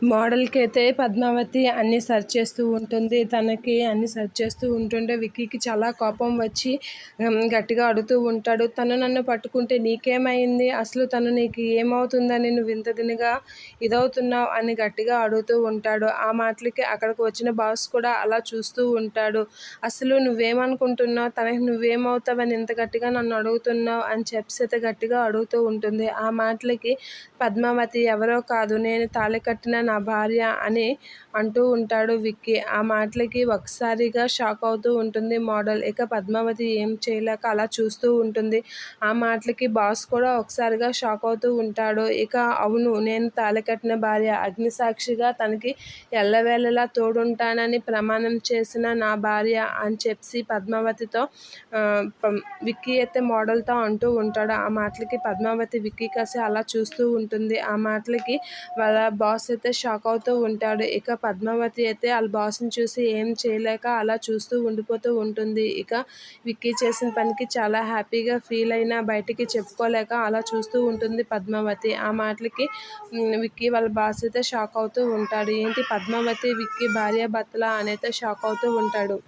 మోడల్కి అయితే పద్మావతి అన్నీ సెర్చ్ చేస్తూ ఉంటుంది. తనకి అన్ని సెర్చ్ చేస్తూ ఉంటుండే విక్కీకి చాలా కోపం వచ్చి గట్టిగా అడుగుతూ ఉంటాడు. తను నన్ను పట్టుకుంటే నీకేమైంది? అసలు తను నీకు ఏమవుతుందని నువ్వు ఇంత దినిగా ఇదవుతున్నావు అని గట్టిగా అడుగుతూ ఉంటాడు. ఆ మాటలకి అక్కడికి వచ్చిన బాస్ కూడా అలా చూస్తూ ఉంటాడు. అసలు నువ్వేమనుకుంటున్నావు? తనకి నువ్వేమవుతావని ఇంత గట్టిగా నన్ను అడుగుతున్నావు అని చెప్పి గట్టిగా అడుగుతూ ఉంటుంది. ఆ మాటలకి పద్మావతి ఎవరో కాదు నేను తాళి కట్టిన నా భార్య అని అంటూ ఉంటాడు విక్కీ. ఆ మాటలకి ఒకసారిగా షాక్ అవుతూ ఉంటుంది మోడల్. ఇక పద్మావతి ఏం చేయలేక అలా చూస్తూ ఉంటుంది. ఆ మాటలకి బాస్ కూడా ఒకసారిగా షాక్ అవుతూ ఉంటాడు. ఇక అవును నేను తాళి కట్టిన భార్య. అగ్నిసాక్షిగా తనకి ఎల్లవేళలా తోడుంటానని ప్రమాణం చేసిన నా భార్య అని చెప్పి పద్మావతితో విక్కీ అయితే మోడల్తో అంటూ ఉంటాడు. ఆ మాటలకి పద్మావతి విక్కీ కాసి అలా చూస్తూ ఉంటుంది. ఆ మాటలకి వాళ్ళ బాస్ అయితే షాక్ అవుతూ ఉంటాడు. ఇక పద్మావతి అయితే వాళ్ళ బాస్ని చూసి ఏం చేయలేక అలా చూస్తూ ఉండిపోతూ ఉంటుంది. ఇక విక్కీ చేసిన పనికి చాలా హ్యాపీగా ఫీల్ అయినా బయటికి చెప్పుకోలేక అలా చూస్తూ ఉంటుంది పద్మావతి. ఆ మాటలకి విక్కీ వాళ్ళ బాస్ అయితే షాక్ అవుతూ ఉంటాడు. ఏంటి పద్మావతి విక్కీ భార్య భర్తల అని షాక్ అవుతూ ఉంటాడు.